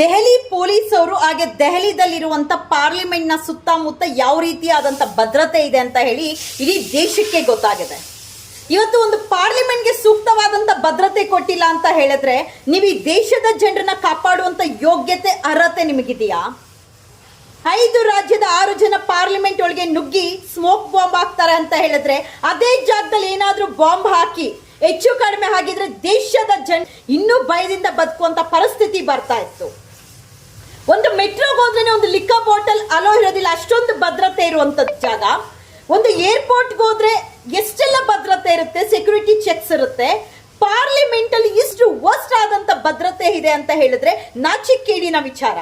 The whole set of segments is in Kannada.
ದೆಹಲಿ ಪೊಲೀಸ್ ಅವರು ಹಾಗೆ ದೆಹಲಿದಲ್ಲಿರುವಂತ ಪಾರ್ಲಿಮೆಂಟ್ನ ಸುತ್ತಮುತ್ತ ಯಾವ ರೀತಿಯಾದಂತ ಭದ್ರತೆ ಇದೆ ಅಂತ ಹೇಳಿ ಇಡೀ ದೇಶಕ್ಕೆ ಗೊತ್ತಾಗಿದೆ. ಇವತ್ತು ಒಂದು ಪಾರ್ಲಿಮೆಂಟ್ಗೆ ಸೂಕ್ತವಾದಂತ ಭದ್ರತೆ ಕೊಟ್ಟಿಲ್ಲ ಅಂತ ಹೇಳಿದ್ರೆ ನೀವು ಈ ದೇಶದ ಜನರನ್ನ ಕಾಪಾಡುವಂತ ಯೋಗ್ಯತೆ, ಅರ್ಹತೆ ನಿಮಗಿದೆಯಾ? ಐದು ರಾಜ್ಯದ ಆರು ಜನ ಪಾರ್ಲಿಮೆಂಟ್ ಒಳಗೆ ನುಗ್ಗಿ ಸ್ಮೋಕ್ ಬಾಂಬ್ ಹಾಕ್ತಾರೆ ಅಂತ ಹೇಳಿದ್ರೆ ಅದೇ ಜಾಗದಲ್ಲಿ ಏನಾದರೂ ಬಾಂಬ್ ಹಾಕಿ ಹೆಚ್ಚು ಕಡಿಮೆ ಆಗಿದ್ರೆ ದೇಶದ ಜನ ಇನ್ನೂ ಭಯದಿಂದ ಬದುಕುವಂತ ಪರಿಸ್ಥಿತಿ ಬರ್ತಾ ಇತ್ತು. ಒಂದು ಮೆಟ್ರೋಗೆ ಹೋದ್ರೆ ಒಂದು ಲಿಕ್ಕ ಬಾಟಲ್ ಅಲೋ ಇರೋದಿಲ್ಲ. ಅಷ್ಟೊಂದು ಭದ್ರತೆ ಇರುವಂಥದ್ದು ಜಾಗ. ಒಂದು ಏರ್ಪೋರ್ಟ್ಗೆ ಹೋದ್ರೆ ಎಷ್ಟೆಲ್ಲ ಭದ್ರತೆ ಇರುತ್ತೆ? ಸೆಕ್ಯೂರಿಟಿ ಚೆಕ್ಸ್ ಇರುತ್ತೆ. ಪಾರ್ಲಿಮೆಂಟ್ ಅಲ್ಲಿ ಇಷ್ಟು ವರ್ಸ್ಟ್ ಆದಂತ ಭದ್ರತೆ ಇದೆ ಅಂತ ಹೇಳಿದ್ರೆ ನಾಚಿಕೇಡಿನ ವಿಚಾರ.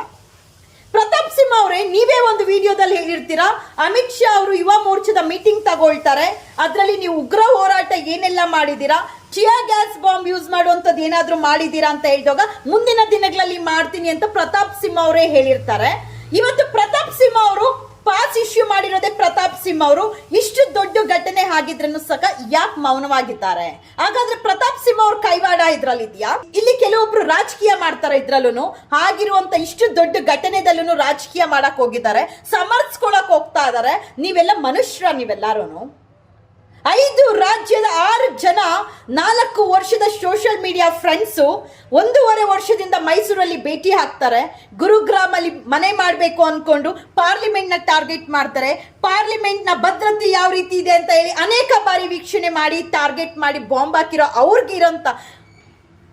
ಪ್ರತಾಪ್ ಸಿಂಹ ಅವರೇ, ನೀವೇ ಒಂದು ವಿಡಿಯೋದಲ್ಲಿ ಹೇಳಿರ್ತೀರಾ? ಅಮಿತ್ ಶಾ ಅವರು ಯುವ ಮೋರ್ಚಾದ ಮೀಟಿಂಗ್ ತಗೊಳ್ತಾರೆ. ಅದರಲ್ಲಿ ನೀವು ಉಗ್ರ ಹೋರಾಟ ಏನೆಲ್ಲ ಮಾಡಿದ್ದೀರಾ? ಚಿಯಾ ಗ್ಯಾಸ್ ಬಾಂಬ್ ಯೂಸ್ ಮಾಡುವಂಥದ್ದು ಏನಾದರೂ ಮಾಡಿದ್ದೀರಾ ಅಂತ ಹೇಳಿದಾಗ ಮುಂದಿನ ದಿನಗಳಲ್ಲಿ ಮಾಡ್ತೀನಿ ಅಂತ ಪ್ರತಾಪ್ ಸಿಂಹ ಅವರೇ ಹೇಳಿರ್ತಾರೆ. ಇವತ್ತು ಪ್ರತಾಪ್ ಸಿಂಹ ಅವರು ಪಾಸ್ ಇಶ್ಯೂ ಮಾಡಿರೋದೇ ಪ್ರತಾಪ್ ಸಿಂಹ ಅವರು. ಇಷ್ಟು ದೊಡ್ಡ ಘಟನೆ ಆಗಿದ್ರೂ ಸಹ ಯಾಕೆ ಮೌನವಾಗಿದ್ದಾರೆ? ಹಾಗಾದ್ರೆ ಪ್ರತಾಪ್ ಸಿಂಹ ಅವ್ರ ಕೈವಾಡ ಇದ್ರಲ್ಲಿ ಇದೆಯಾ ಇಲ್ಲಿ ಕೆಲವೊಬ್ರು ರಾಜಕೀಯ ಮಾಡ್ತಾರೆ ಇದ್ರಲ್ಲೂ ಆಗಿರುವಂತ ಇಷ್ಟು ದೊಡ್ಡ ಘಟನೆದಲ್ಲೂ ರಾಜಕೀಯ ಮಾಡಕ್ ಹೋಗಿದ್ದಾರೆ. ಸಮರ್ಸ್ಕೊಳಕ್ ಹೋಗ್ತಾ ಇದಾರೆ ನೀವೆಲ್ಲ ಮನುಷ್ಯರ ನೀವೆಲ್ಲಾರು ಐದು ರಾಜ್ಯದ ಆರು ಜನ ನಾಲ್ಕು ವರ್ಷದ ಸೋಷಿಯಲ್ ಮೀಡಿಯಾ ಫ್ರೆಂಡ್ಸು ಒಂದೂವರೆ ವರ್ಷದಿಂದ ಮೈಸೂರಲ್ಲಿ ಭೇಟಿ ಹಾಕ್ತಾರೆ ಗುರುಗ್ರಾಮಲ್ಲಿ ಮನೆ ಮಾಡಬೇಕು ಅಂದ್ಕೊಂಡು ಪಾರ್ಲಿಮೆಂಟ್ನ ಟಾರ್ಗೆಟ್ ಮಾಡ್ತಾರೆ. ಪಾರ್ಲಿಮೆಂಟ್ನ ಭದ್ರತೆ ಯಾವ ರೀತಿ ಇದೆ ಅಂತ ಹೇಳಿ ಅನೇಕ ಬಾರಿ ವೀಕ್ಷಣೆ ಮಾಡಿ ಟಾರ್ಗೆಟ್ ಮಾಡಿ ಬಾಂಬ್ ಹಾಕಿರೋ ಅವ್ರಿಗಿರೋಂಥ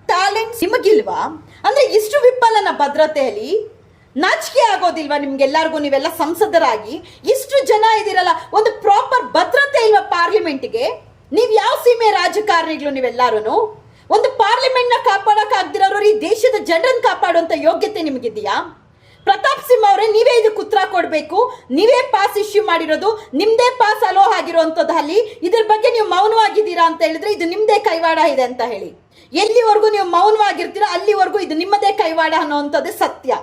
ಟ್ಯಾಲೆಂಟ್ ನಿಮಗಿಲ್ವಾ? ಅಂದರೆ ಇಷ್ಟು ವಿಫಲನ ಭದ್ರತೆಯಲ್ಲಿ ನಾಚಿಕೆ ಆಗೋದಿಲ್ವಾ ನಿಮ್ಗೆಲ್ಲರಿಗೂ ನೀವೆಲ್ಲ ಸಂಸದರಾಗಿ? ಇಷ್ಟು ಜನ ಇದ್ದೀರಲ್ಲ, ಒಂದು ಪ್ರಾಪರ್ ಭದ್ರತೆ ಇಲ್ವಾ ಪಾರ್ಲಿಮೆಂಟ್ಗೆ ನೀವ್ ಯಾವ ಸೀಮೆ ರಾಜಕಾರಣಿಗಳು ನೀವೆಲ್ಲಾರು ಒಂದು ಪಾರ್ಲಿಮೆಂಟ್ನ ಕಾಪಾಡಕ್ ಆಗ್ದಿರೋರು ಈ ದೇಶದ ಜನರನ್ನು ಕಾಪಾಡುವಂಥ ಯೋಗ್ಯತೆ ನಿಮಗಿದೆಯಾ? ಪ್ರತಾಪ್ ಸಿಂಹ ಅವರೇ, ನೀವೇ ಇದು ಕುತ್ರ ಕೊಡಬೇಕು. ನೀವೇ ಪಾಸ್ ಇಶ್ಯೂ ಮಾಡಿರೋದು ನಿಮ್ಮದೇ ಪಾಸ್ ಅಲೋ ಆಗಿರುವಂಥದ್ದು ಅಲ್ಲಿ. ಇದ್ರ ಬಗ್ಗೆ ನೀವು ಮೌನವಾಗಿದ್ದೀರಾ ಅಂತ ಹೇಳಿದ್ರೆ ಇದು ನಿಮ್ಮದೇ ಕೈವಾಡ ಇದೆ ಅಂತ ಹೇಳಿ. ಎಲ್ಲಿವರೆಗೂ ನೀವು ಮೌನವಾಗಿರ್ತೀರಾ ಅಲ್ಲಿವರೆಗೂ ಇದು ನಿಮ್ಮದೇ ಕೈವಾಡ ಅನ್ನೋವಂಥದ್ದು ಸತ್ಯ.